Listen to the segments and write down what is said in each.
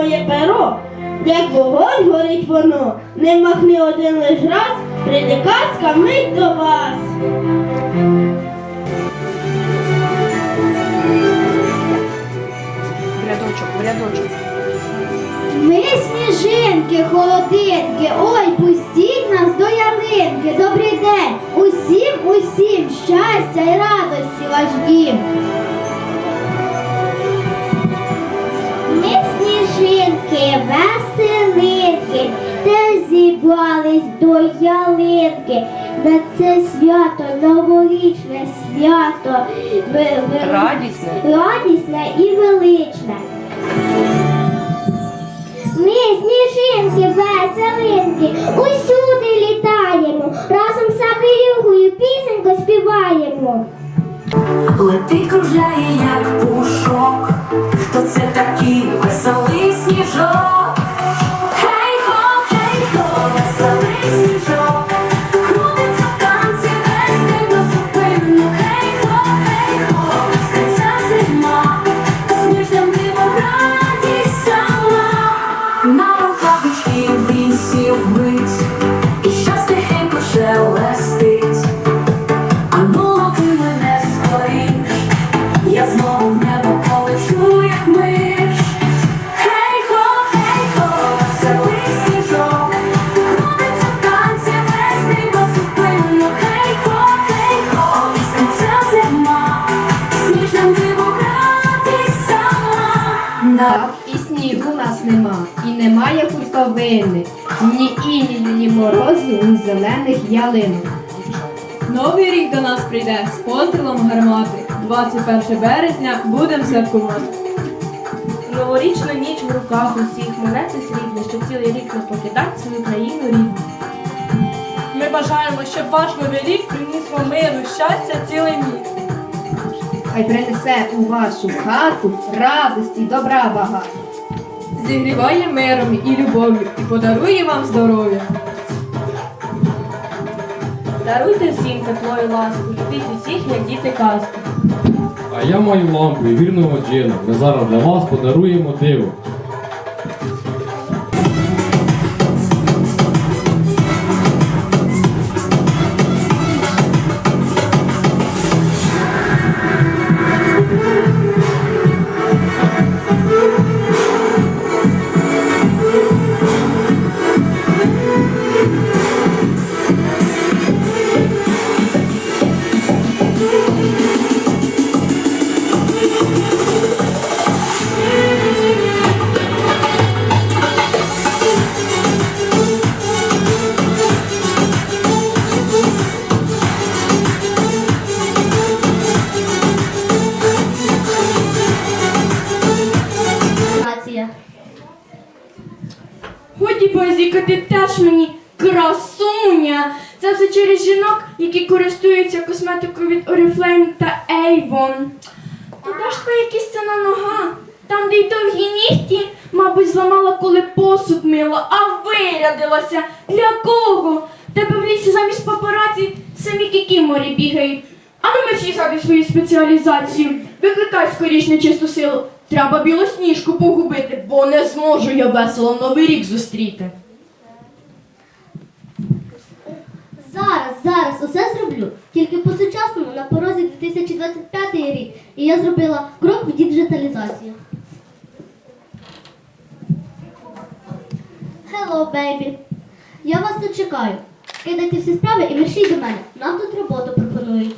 моє перо. Як вогонь горить воно, не махни один лиш раз, прийде казка мить до вас. В рядочок, в рядочок. Ми сніжинки, холодинки, ой, пустіть нас до ялинки. Добрий день! Усім, усім щастя і радості ваш дім. Ми веселинки, те зібрались до ялинки. На це свято, новорічне свято, Радісне. радісне і величне. Ми сніжинки, веселинки, усюди літаємо, разом з сабелюгою пісеньку співаємо. Летить кружляє, як пушок. Хто це такий веселий сніжок? Хей хо, хей хо, веселий сніжок. Хуртовини, ні іні, ні морозу, ні зелених ялинок. Новий рік до нас прийде з пострілом гармати. 21 березня будемо святкувати. Новорічна ніч в руках усіх, монети срібні, щоб цілий рік не покидати свою країну рідну. Ми бажаємо, щоб ваш новий рік приніс вам миру, щастя цілий мір. Хай принесе у вашу хату радості, добра багато. Зігріває миром і любов'ю і подарує вам здоров'я. Даруйте всім тепло і ласку, любіть усіх, як діти казку. А я маю лампу і вірного джина. Ми зараз для вас подаруємо диво. Посуд мила, а вирядилася. Для кого? Тебе в лісі замість папараці самі кікіморі бігають. А ну мерщій собі свою спеціалізацію. Викликай скоріш нечисту силу. Треба білосніжку погубити, бо не зможу я весело новий рік зустріти. Зараз, зараз усе зроблю. Тільки по-сучасному на порозі 2025 рік. І я зробила крок в діджиталізацію. Hello, baby. Я вас тут чекаю. Кидайте всі справи і мерщій до мене. Нам тут роботу пропонують.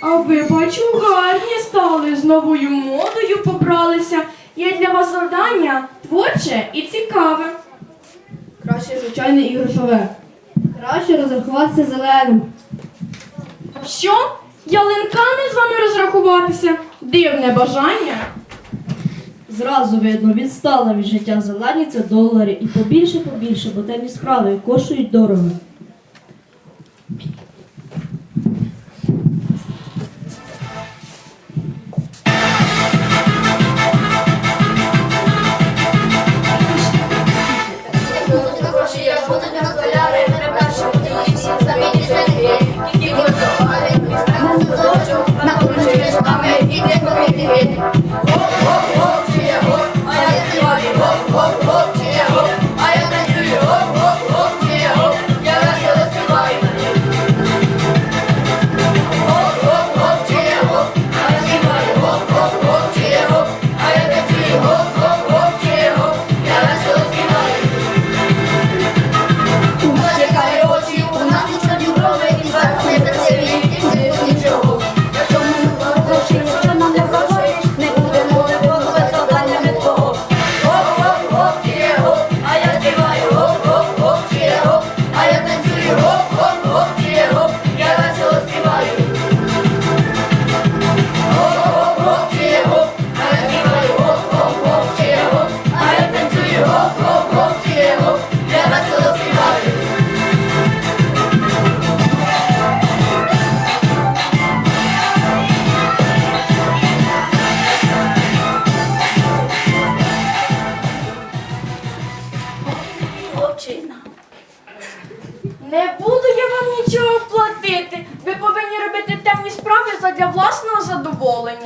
А ви, бачу, гарні стали, з новою модою побралися. Є для вас завдання творче і цікаве. Краще звичайне і грошове. Розрахуватися зеленим. Що? Ялинками з вами розрахуватися? Дивне бажання. Зразу видно, відстала від життя зелені це долари і побільше, побільше, бо темні справи коштують дорого.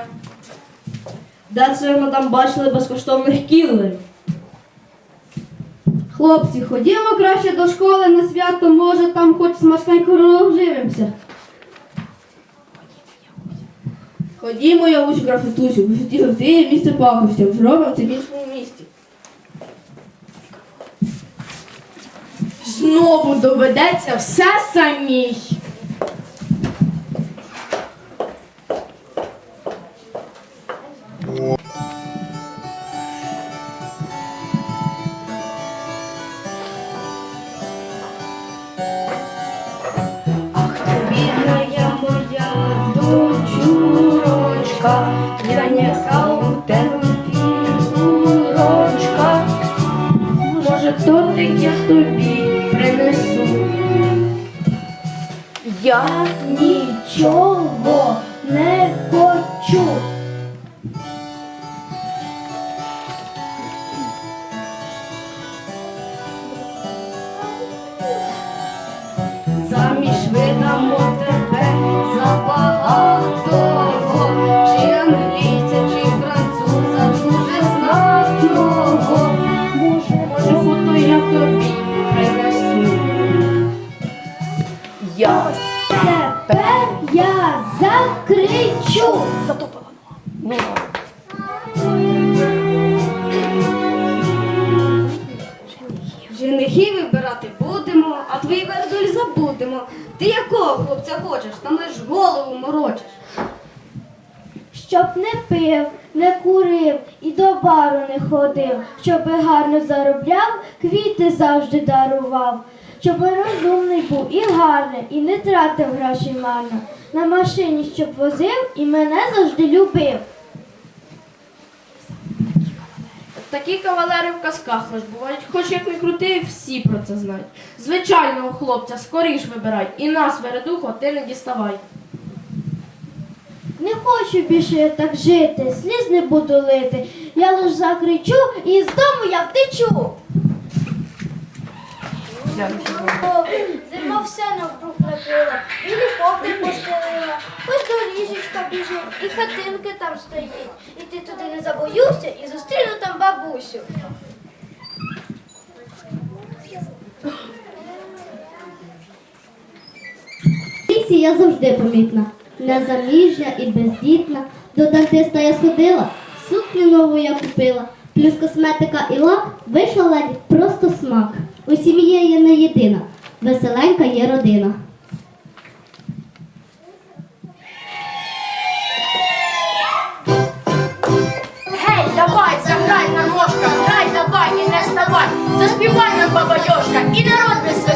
Задоволення. Де це ви, мадам, бачили безкоштовних кілерів? Хлопці, ходімо краще до школи на свято, може там хоч смачненько розживемося. Ходімо, Явусь графітусю, ви хотіли в є місце пахощів, зробимо це в іншому місті. Знову доведеться все самій. 가 фото я завжди дарував, щоб розумний був і гарний, і не тратив гроші марно. На машині щоб возив і мене завжди любив. Такі кавалери в казках лиш бувають, хоч як не крути, всі про це знають. Звичайного хлопця скоріш вибирай, і нас, вередухо, ти не діставай. Не хочу більше я так жити, сліз не буду лити. Я лиш закричу і з дому я втечу. Зима все навкруг накрила, білі ковдри постелила, ось доріжечка біжить, і хатинки там стоїть. І ти туди не забоюся і зустріну там бабусю. Лісі я завжди помітна, незаміжня і бездітна. До дантиста я сходила, сукню нову я купила, плюс косметика і лак вийшла ледь просто смак. У сім'ї є не єдина, веселенька є родина. Гей, давай, заграй на ножках, грай, давай і не ставай, заспівай нам баба Йошка, і народ веселий.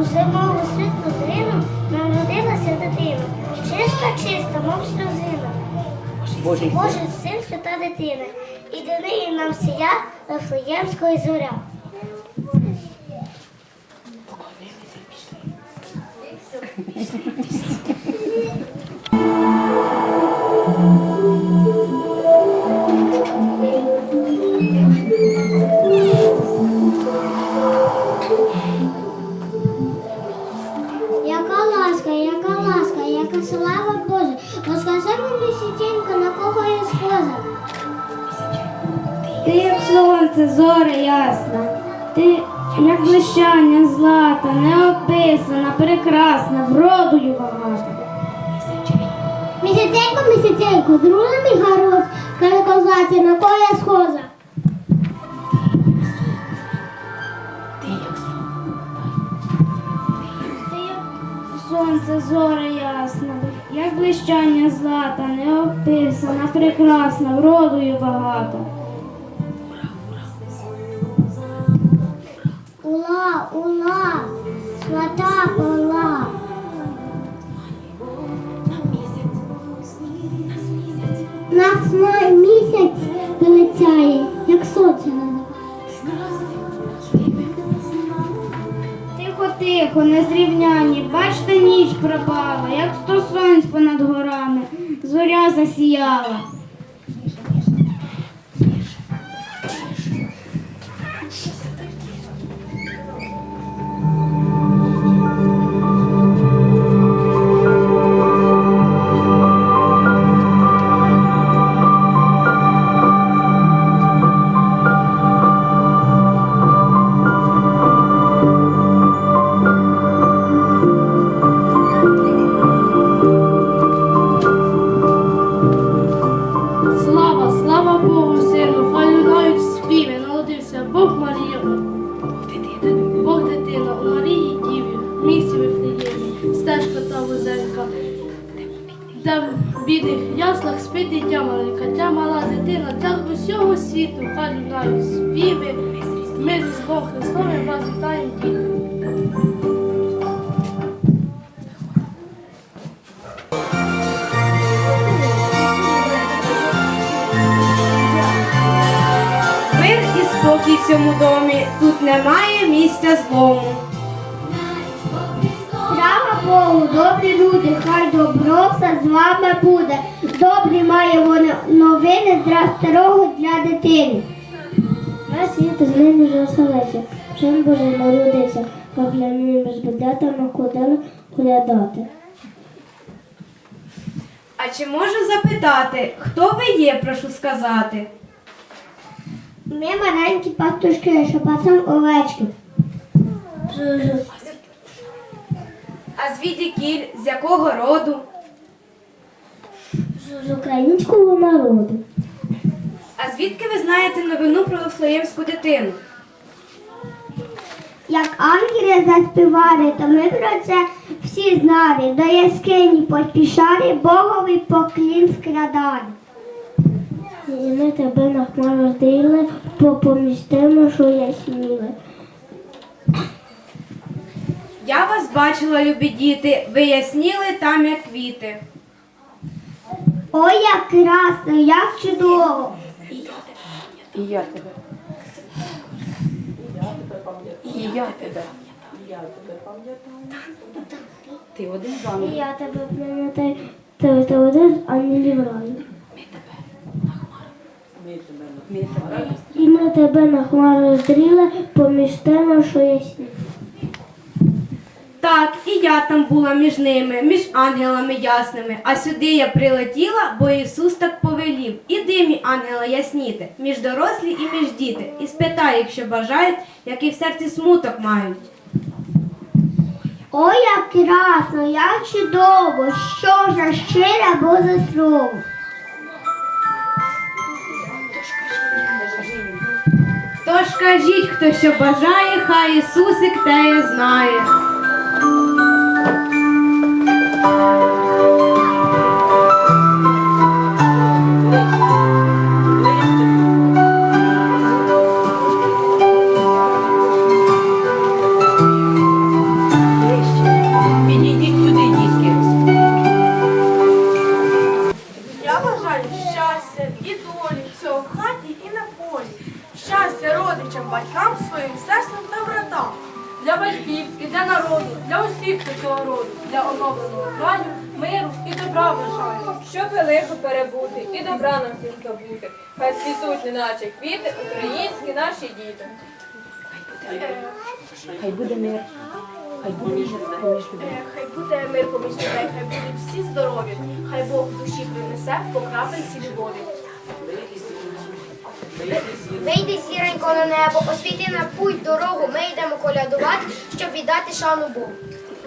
У зимову світлу нам родилася дитина. Чиста, чиста, мов сльозина. Божий син, свята дитина. І до неї нам сія Рафлеємської зоря. Яка слава Божа, розкажи мені сітінько, на кого я схожа. Ти як сонце, зоре ясна, ти як блищання злата, неописана, прекрасна, вродою багата. Місяценько, місяценько, друже мій гарос, каже козаці, на кого я схожа. Сонце, зоре ясна, як блищання злата, неописана, прекрасна, вродою багата. Ула, ула, свята пола. Нас май місяць вилицяє, як сонце на Тихо, незрівняні, бачте, ніч пропала, як сто сонць понад горами, зоря засіяла. Богу, добрі люди, хай добро все з вами буде. Добрі має вони новини для старого для дитини. На світ з ним вже оселився, чим Боже народився, Павляним з бедятами ходили колядати. А чи можу запитати, хто ви є, прошу сказати? Ми маленькі пастушки, що пасем овечки. А звідки кіль, з якого роду? З українського народу. А звідки ви знаєте новину про Вифлеємську дитину? Як ангели заспівали, то ми про це всі знали. До яскині поспішали, Богові поклін скрадали. І ми тебе на хмару здили, помістимо, що ясніли. Я вас бачила, любі діти, ви ясніли там, як квіти. Ой, як красно, як чудово! І я тебе пам'ятаю, ти, ти один, а не лівраю. І ми тебе на хмару здріли, помістимо, що ясні. Так, і я там була між ними, між ангелами ясними. А сюди я прилетіла, бо Ісус так повелів. Іди, мій ангела, ясніти, між дорослі і між діти. І спитай, якщо бажають, який в серці смуток мають. Ой, як красно, як чудово, що за щире або за слово. Тож кажіть, хто що бажає, хай Ісусик теє знає. Я душі принесе по крапельці любові. Вийди зіронько на небо, освіти на путь дорогу, ми йдемо колядувати, щоб віддати шану Богу.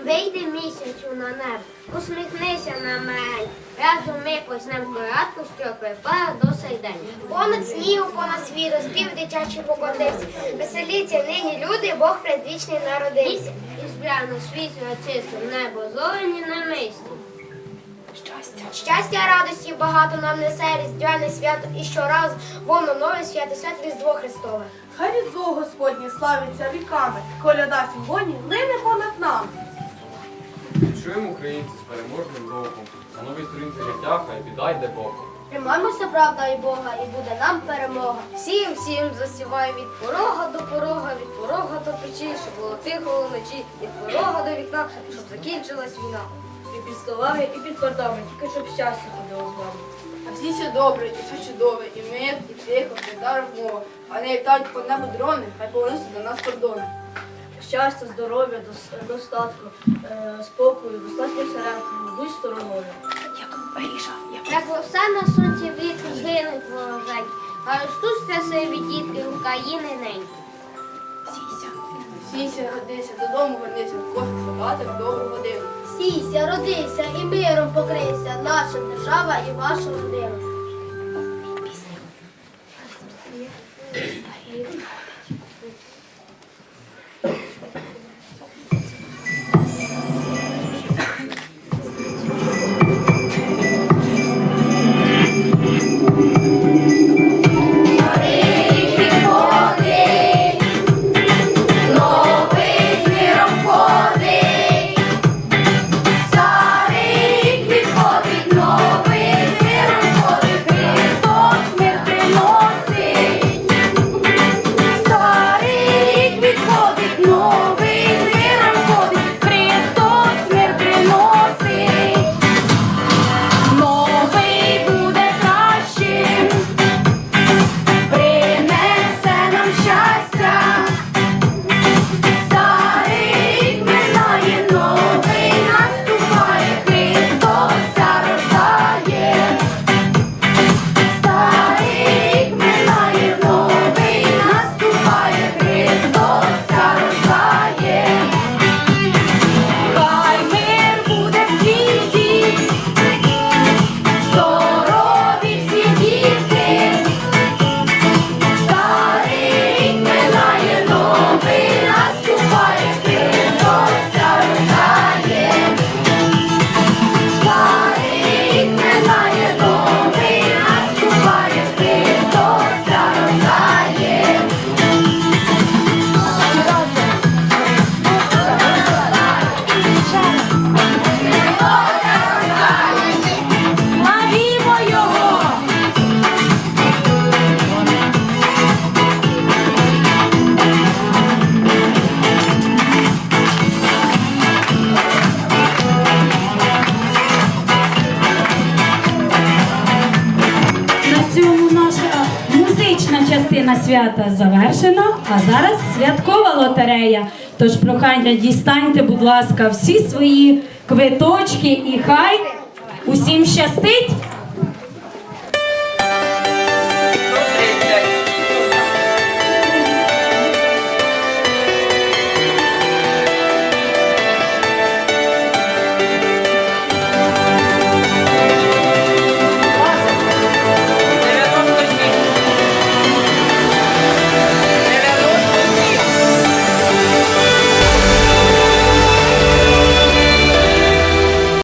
Вийди місяцю на небо, усміхнися на мене. Разом ми почнемо колядку, що припала до день. Понад снігу, понад світу, спів дитячий покотився. Веселіться нині люди, Бог предвічний народився. І збряно світло чисто, небо зорені на місці. Щастя, радості багато нам несе різдвяне свято і щораз воно нове свято свят Різдво Христове. Хай різдво Господнє славиться віками, коляда сьогодні лине понад нами. Чуємо українці з переможним роком. На новій сторінці життя хай біда йде Богом. Тримаймося, правда і Бога, і буде нам перемога. Всім, всім засівай від порога до порога, від порога до печі, щоб було тихо вночі, від порога до вікна, щоб закінчилась війна. І під столами, і під портами, тільки щоб щастя ходило з вами. А всі все добре, і все чудове, і мир, і тихо, і дар мова. А не літають по небу дрони, хай повернуться до нас кордони. Щастя, здоров'я, достатку, е, спокою, достатньо середини, будь стороною. Як все на сонці влітку згинуть ворожень, а ростуться сиві дітки України неньки. Сійся, родися, додому вернися, кошик складати в довгу годину. Сійся, родися і миром покрийся, наша держава і ваша родина. Частина свята завершена, а зараз святкова лотерея. Тож прохання дістаньте, будь ласка, всі свої квиточки і хай усім щастить.